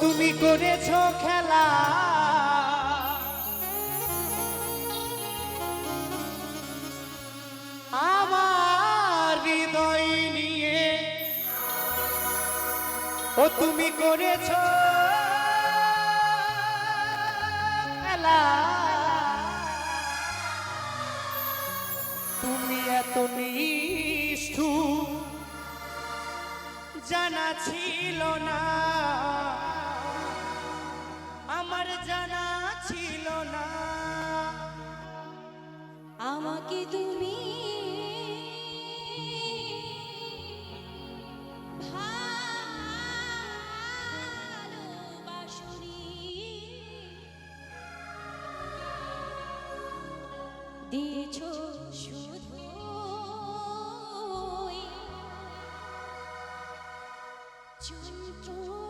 তুমি করেছ খেলা। আমার হৃদয় নিয়ে। ও তুমি করেছ খেলা। তুমি এত নিষ্ঠু জানা ছিল না। দিয়েছ শুধু যন্ত্রণা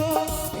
Oh.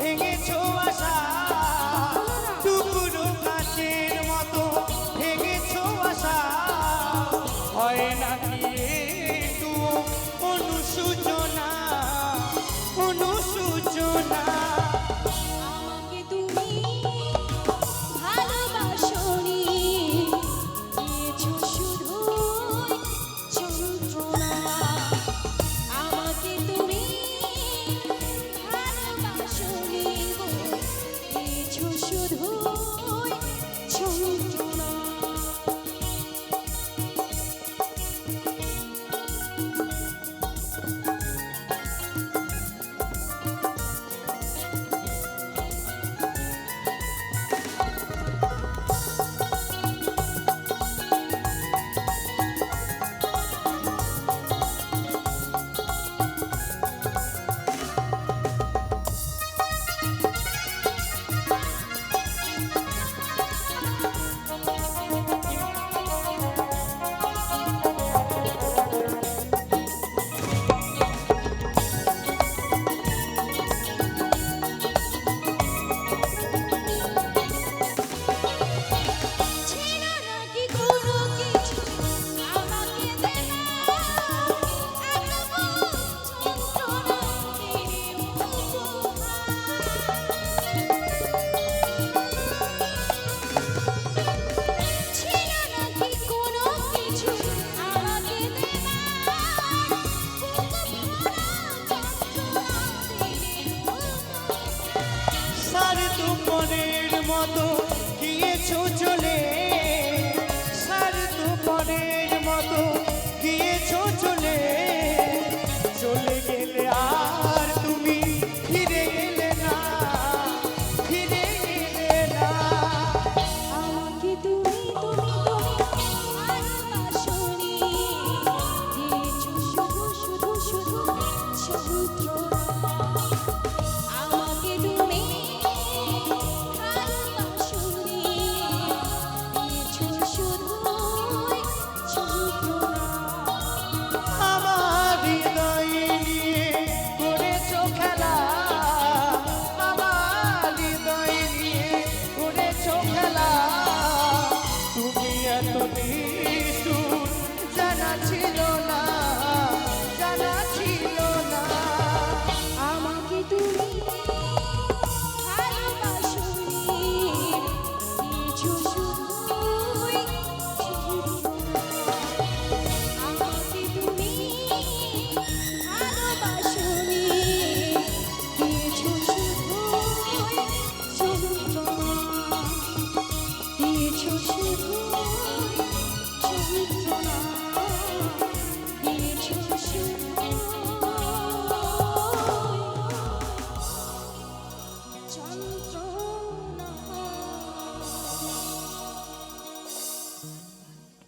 মতো গিয়েছো চলে